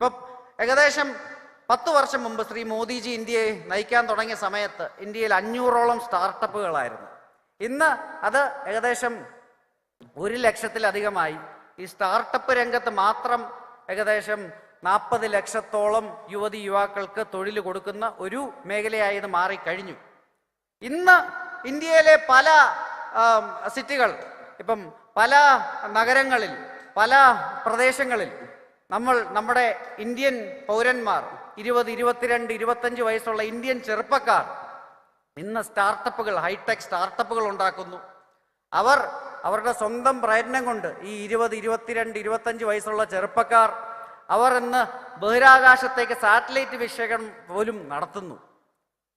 ഇപ്പം ഏകദേശം പത്ത് വർഷം മുമ്പ് ശ്രീ മോദിജി ഇന്ത്യയെ നയിക്കാൻ തുടങ്ങിയ സമയത്ത് ഇന്ത്യയിൽ അഞ്ഞൂറോളം സ്റ്റാർട്ടപ്പുകളായിരുന്നു. ഇന്ന് അത് ഏകദേശം ഒരു ലക്ഷത്തിലധികമായി. ഈ സ്റ്റാർട്ടപ്പ് രംഗത്ത് മാത്രം ഏകദേശം നാൽപ്പത് ലക്ഷത്തോളം യുവതി യുവാക്കൾക്ക് തൊഴിൽ കൊടുക്കുന്ന ഒരു മേഖലയായി ഇത് മാറിക്കഴിഞ്ഞു. ഇന്ന് ഇന്ത്യയിലെ പല സിറ്റികൾ ഇപ്പം പല നഗരങ്ങളിൽ പല പ്രദേശങ്ങളിൽ നമ്മൾ നമ്മുടെ ഇന്ത്യൻ പൗരന്മാർ ഇരുപത് ഇരുപത്തിരണ്ട് ഇരുപത്തഞ്ച് വയസ്സുള്ള ഇന്ത്യൻ ചെറുപ്പക്കാർ ഇന്ന് സ്റ്റാർട്ടപ്പുകൾ ഹൈടെക് സ്റ്റാർട്ടപ്പുകൾ ഉണ്ടാക്കുന്നു. അവർ അവരുടെ സ്വന്തം പ്രയത്നം കൊണ്ട് ഈ ഇരുപത് ഇരുപത്തിരണ്ട് ഇരുപത്തഞ്ച് വയസ്സുള്ള ചെറുപ്പക്കാർ അവർ ഇന്ന് ബഹിരാകാശത്തേക്ക് സാറ്റലൈറ്റ് വിക്ഷേപണം പോലും നടത്തുന്നു.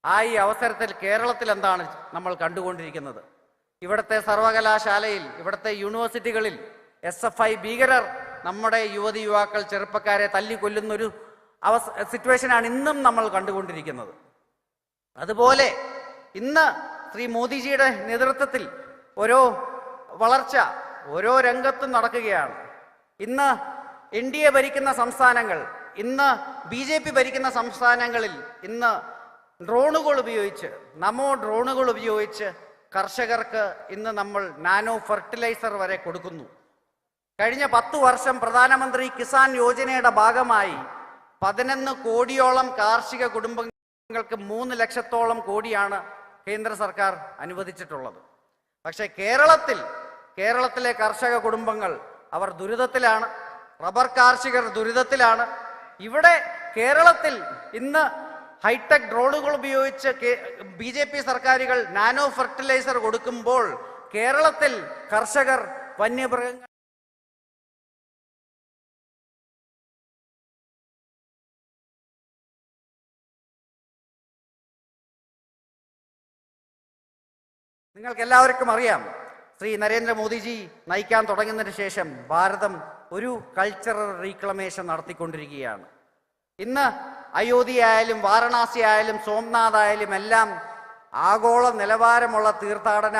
ആ ഈ അവസരത്തിൽ കേരളത്തിൽ എന്താണ് നമ്മൾ കണ്ടുകൊണ്ടിരിക്കുന്നത്? ഇവിടുത്തെ സർവകലാശാലയിൽ ഇവിടുത്തെ യൂണിവേഴ്സിറ്റികളിൽ എസ് എഫ് ഐ ഭീകരർ നമ്മുടെ യുവതി യുവാക്കൾ ചെറുപ്പക്കാരെ തല്ലിക്കൊല്ലുന്നൊരു അവസ് സിറ്റുവേഷനാണ് ഇന്നും നമ്മൾ കണ്ടുകൊണ്ടിരിക്കുന്നത്. അതുപോലെ ഇന്ന് ശ്രീ മോദിജിയുടെ നേതൃത്വത്തിൽ ഓരോ വളർച്ച ഓരോ രംഗത്തും നടക്കുകയാണ്. ഇന്ന് എ ഭരിക്കുന്ന സംസ്ഥാനങ്ങൾ ഇന്ന് ബി ജെ പി ഭരിക്കുന്ന സംസ്ഥാനങ്ങളിൽ ഇന്ന് ഡ്രോണുകൾ ഉപയോഗിച്ച് നമോ ഡ്രോണുകൾ ഉപയോഗിച്ച് കർഷകർക്ക് ഇന്ന് നമ്മൾ നാനോ ഫെർട്ടിലൈസർ വരെ കൊടുക്കുന്നു. കഴിഞ്ഞ പത്തു വർഷം പ്രധാനമന്ത്രി കിസാൻ യോജനയുടെ ഭാഗമായി പതിനൊന്ന് കോടിയോളം കാർഷിക കുടുംബങ്ങൾക്ക് മൂന്ന് ലക്ഷത്തോളം കോടിയാണ് കേന്ദ്ര സർക്കാർ അനുവദിച്ചിട്ടുള്ളത്. പക്ഷേ കേരളത്തിൽ കേരളത്തിലെ കർഷക കുടുംബങ്ങൾ അവർ ദുരിതത്തിലാണ് റബ്ബർ കാർഷികർ ദുരിതത്തിലാണ്. ഇവിടെ കേരളത്തിൽ ഇന്ന് ഹൈടെക് ഡ്രോണുകൾ ഉപയോഗിച്ച് ബി ജെ പി സർക്കാരുകൾ നാനോ ഫെർട്ടിലൈസർ കൊടുക്കുമ്പോൾ കേരളത്തിൽ കർഷകർ വന്യമൃഗങ്ങൾ നിങ്ങൾക്ക് എല്ലാവർക്കും അറിയാം ശ്രീ നരേന്ദ്രമോദിജി നയിക്കാൻ തുടങ്ങുന്നതിന് ശേഷം ഭാരതം ഒരു കൾച്ചറൽ റീക്ലമേഷൻ നടത്തിക്കൊണ്ടിരിക്കുകയാണ്. ഇന്ന് അയോധ്യ ആയാലും വാരണാസി ആയാലും സോംനാഥ് ആയാലും എല്ലാം ആഗോള നിലവാരമുള്ള തീർത്ഥാടന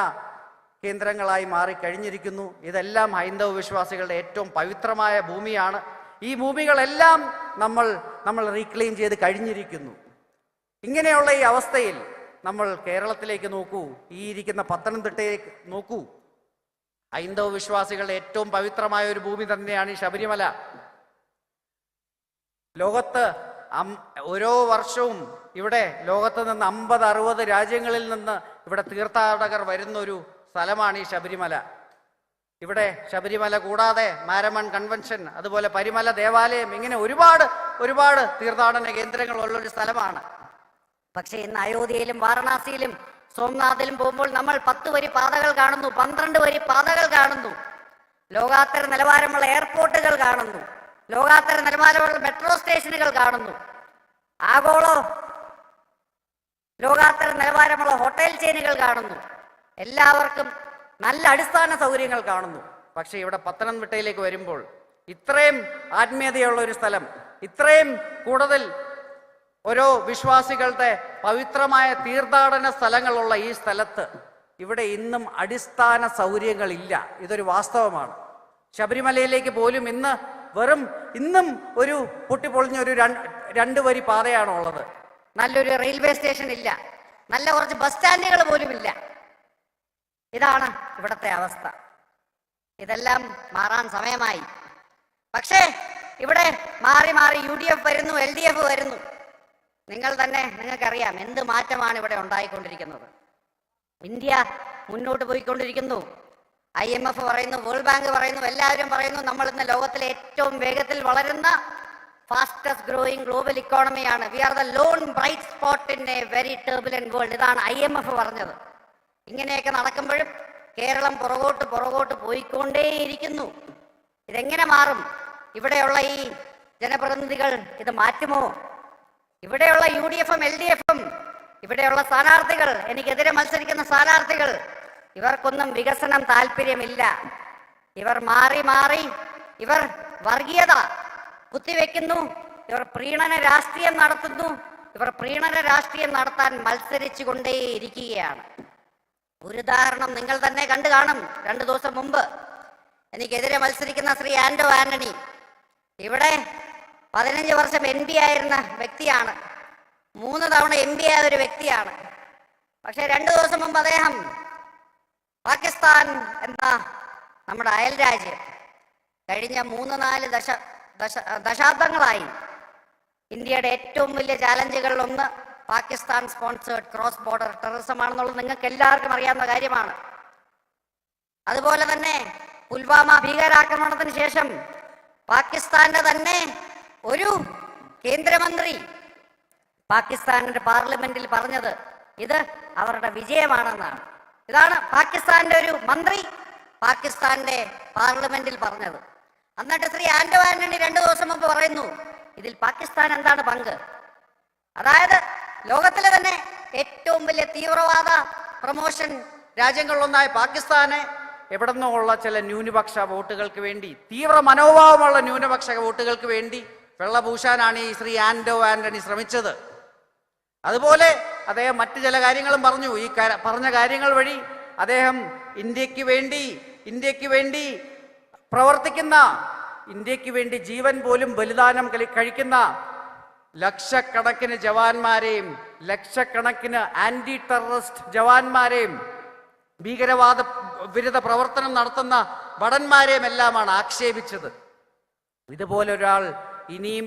കേന്ദ്രങ്ങളായി മാറിക്കഴിഞ്ഞിരിക്കുന്നു. ഇതെല്ലാം ഹൈന്ദവ വിശ്വാസികളുടെ ഏറ്റവും പവിത്രമായ ഭൂമിയാണ്. ഈ ഭൂമികളെല്ലാം നമ്മൾ നമ്മൾ റീക്ലെയിം ചെയ്ത് കഴിഞ്ഞിരിക്കുന്നു. ഇങ്ങനെയുള്ള ഈ അവസ്ഥയിൽ നമ്മൾ കേരളത്തിലേക്ക് നോക്കൂ. ഈ ഇരിക്കുന്ന പത്തനംതിട്ടയിലേക്ക് നോക്കൂ. ഹൈന്ദവ വിശ്വാസികളുടെ ഏറ്റവും പവിത്രമായ ഒരു ഭൂമി തന്നെയാണ് ഈ ശബരിമല. ലോകത്ത് ഓരോ വർഷവും ഇവിടെ ലോകത്ത് നിന്ന് അമ്പത് അറുപത് രാജ്യങ്ങളിൽ നിന്ന് ഇവിടെ തീർത്ഥാടകർ വരുന്ന ഒരു സ്ഥലമാണ് ഈ ശബരിമല. ഇവിടെ ശബരിമല കൂടാതെ മാരമൺ കൺവെൻഷൻ അതുപോലെ പരിമല ദേവാലയം ഇങ്ങനെ ഒരുപാട് ഒരുപാട് തീർത്ഥാടന കേന്ദ്രങ്ങളുള്ള ഒരു സ്ഥലമാണ്. പക്ഷേ ഇന്ന് അയോധ്യയിലും വാരണാസിയിലും സോംനാഥിലും പോകുമ്പോൾ നമ്മൾ പത്ത് വരി പാതകൾ കാണുന്നു പന്ത്രണ്ട് വരി പാതകൾ കാണുന്നു. ലോകാത്തര നിലവാരമുള്ള എയർപോർട്ടുകൾ കാണുന്നു. ലോകാത്തര നിലവാരമുള്ള മെട്രോ സ്റ്റേഷനുകൾ കാണുന്നു. ആഗോളോ ലോകാത്തര നിലവാരമുള്ള ഹോട്ടൽ ചെയിനുകൾ കാണുന്നു. എല്ലാവർക്കും നല്ല അടിസ്ഥാന സൗകര്യങ്ങൾ കാണുന്നു. പക്ഷേ ഇവിടെ പത്തനംതിട്ടയിലേക്ക് വരുമ്പോൾ ഇത്രയും ആത്മീയതയുള്ള ഒരു സ്ഥലം ഇത്രയും കൂടുതൽ ഓരോ വിശ്വാസികളുടെ പവിത്രമായ തീർത്ഥാടന സ്ഥലങ്ങളുള്ള ഈ സ്ഥലത്ത് ഇവിടെ ഇന്നും അടിസ്ഥാന സൗകര്യങ്ങളില്ല. ഇതൊരു വാസ്തവമാണ്. ശബരിമലയിലേക്ക് പോലും ഇന്ന് വെറും ഇന്നും ഒരു പൊട്ടിപ്പൊളിഞ്ഞ ഒരു രണ്ട് വരി പാതയാണോ ഉള്ളത്. നല്ലൊരു റെയിൽവേ സ്റ്റേഷൻ ഇല്ല. നല്ല കുറച്ച് ബസ് സ്റ്റാൻഡുകൾ പോലും ഇല്ല. ഇതാണ് ഇവിടത്തെ അവസ്ഥ. ഇതെല്ലാം മാറാൻ സമയമായി. പക്ഷേ ഇവിടെ മാറി മാറി യു ഡി എഫ് വരുന്നു എൽ ഡി എഫ് വരുന്നു. നിങ്ങൾ തന്നെ നിങ്ങൾക്കറിയാം എന്ത് മാറ്റമാണ് ഇവിടെ ഉണ്ടായിക്കൊണ്ടിരിക്കുന്നത്. ഇന്ത്യ മുന്നോട്ട് പോയിക്കൊണ്ടിരിക്കുന്നു. ഐ എം എഫ് പറയുന്നു വേൾഡ് ബാങ്ക് പറയുന്നു എല്ലാവരും പറയുന്നു നമ്മൾ ഇന്ന് ലോകത്തിലെ ഏറ്റവും വേഗത്തിൽ വളരുന്ന fastest growing global ഇക്കോണമിയാണ് we are the lone bright spot in a very turbulent world ഇതാണ് ഐ എം എഫ് പറഞ്ഞത്. ഇങ്ങനെയൊക്കെ നടക്കുമ്പോഴും കേരളം പുറകോട്ട് പുറകോട്ട് പോയിക്കൊണ്ടേയിരിക്കുന്നു. ഇതെങ്ങനെ മാറും? ഇവിടെയുള്ള ഈ ജനപ്രതിനിധികൾ ഇത് മാറ്റുമോ? ഇവിടെയുള്ള യു ഡി എഫും എൽ ഡി എഫും ഇവിടെയുള്ള സ്ഥാനാർത്ഥികൾ എനിക്കെതിരെ മത്സരിക്കുന്ന സ്ഥാനാർത്ഥികൾ ഇവർക്കൊന്നും വികസനം താല്പര്യമില്ല. ഇവർ മാറി മാറി ഇവർ വർഗീയത കുത്തിവെക്കുന്നു ഇവർ പ്രീണന രാഷ്ട്രീയം നടത്തുന്നു ഇവർ പ്രീണന രാഷ്ട്രീയം നടത്താൻ മത്സരിച്ചു കൊണ്ടേയിരിക്കുകയാണ് ഒരു ഉദാഹരണം നിങ്ങൾ തന്നെ കണ്ടു കാണും രണ്ടു ദിവസം മുമ്പ്. എനിക്കെതിരെ മത്സരിക്കുന്ന ശ്രീ ആൻഡോ ആന്റണി. ഇവിടെ പതിനഞ്ച് വർഷം എം പി ആയിരുന്ന വ്യക്തിയാണ്. മൂന്ന് തവണ എം പി ആയ ഒരു വ്യക്തിയാണ്. പക്ഷെ രണ്ടു ദിവസം മുമ്പ് അദ്ദേഹം പാകിസ്ഥാൻ എന്ന നമ്മുടെ അയൽ രാജ്യം കഴിഞ്ഞ മൂന്ന് നാല് ദശ ദശ ദശാബ്ദങ്ങളായി ഇന്ത്യയുടെ ഏറ്റവും വലിയ ചാലഞ്ചുകളിൽ ഒന്ന് Pakistan sponsored cross border terrorism ആണെന്നുള്ളത് നിങ്ങൾക്ക് എല്ലാവർക്കും അറിയാവുന്ന കാര്യമാണ്. അതുപോലെ തന്നെ പുൽവാമ ഭീകരാക്രമണത്തിന് ശേഷം പാകിസ്ഥാന്റെ തന്നെ ഒരു കേന്ദ്രമന്ത്രി പാകിസ്ഥാനിന്റെ പാർലമെന്റിൽ പറഞ്ഞത് ഇത് അവരുടെ വിജയമാണെന്നാണ്. ഇതാണ് പാകിസ്ഥാന്റെ ഒരു മന്ത്രി പാകിസ്ഥാന്റെ പാർലമെന്റിൽ പറഞ്ഞത്. എന്നിട്ട് ശ്രീ ആന്റോ ആന്റണി രണ്ടു ദിവസം മുമ്പ് പറയുന്നു ഇതിൽ പാകിസ്ഥാൻ എന്താണ് പങ്ക്? അതായത് ലോകത്തിലെ തന്നെ ഏറ്റവും വലിയ തീവ്രവാദ പ്രമോഷൻ രാജ്യങ്ങളിലൊന്നായ പാകിസ്ഥാനെ എവിടെ നിന്നുള്ള ചില ന്യൂനപക്ഷ വോട്ടുകൾക്ക് വേണ്ടി തീവ്ര മനോഭാവമുള്ള ന്യൂനപക്ഷ വോട്ടുകൾക്ക് വേണ്ടി വെള്ളപൂശാനാണ് ഈ ശ്രീ ആൻഡോ ആന്റണി ശ്രമിച്ചത്. അതുപോലെ അദ്ദേഹം മറ്റു ചില കാര്യങ്ങളും പറഞ്ഞു. ഈ പറഞ്ഞ കാര്യങ്ങൾ വഴി അദ്ദേഹം ഇന്ത്യയ്ക്ക് വേണ്ടി ഇന്ത്യയ്ക്ക് വേണ്ടി പ്രവർത്തിക്കുന്ന ഇന്ത്യയ്ക്ക് വേണ്ടി ജീവൻ പോലും ബലിദാനം കഴിക്കുന്ന ലക്ഷക്കണക്കിന് ജവാന്മാരെയും ലക്ഷക്കണക്കിന് ആന്റി ടെററിസ്റ്റ് ജവാന്മാരെയും ഭീകരവാദ വിരുദ്ധ പ്രവർത്തനം നടത്തുന്ന ഭടന്മാരെയും എല്ലാമാണ് ആക്ഷേപിച്ചത്. ഇതുപോലെ ഒരാൾ ഇനിയും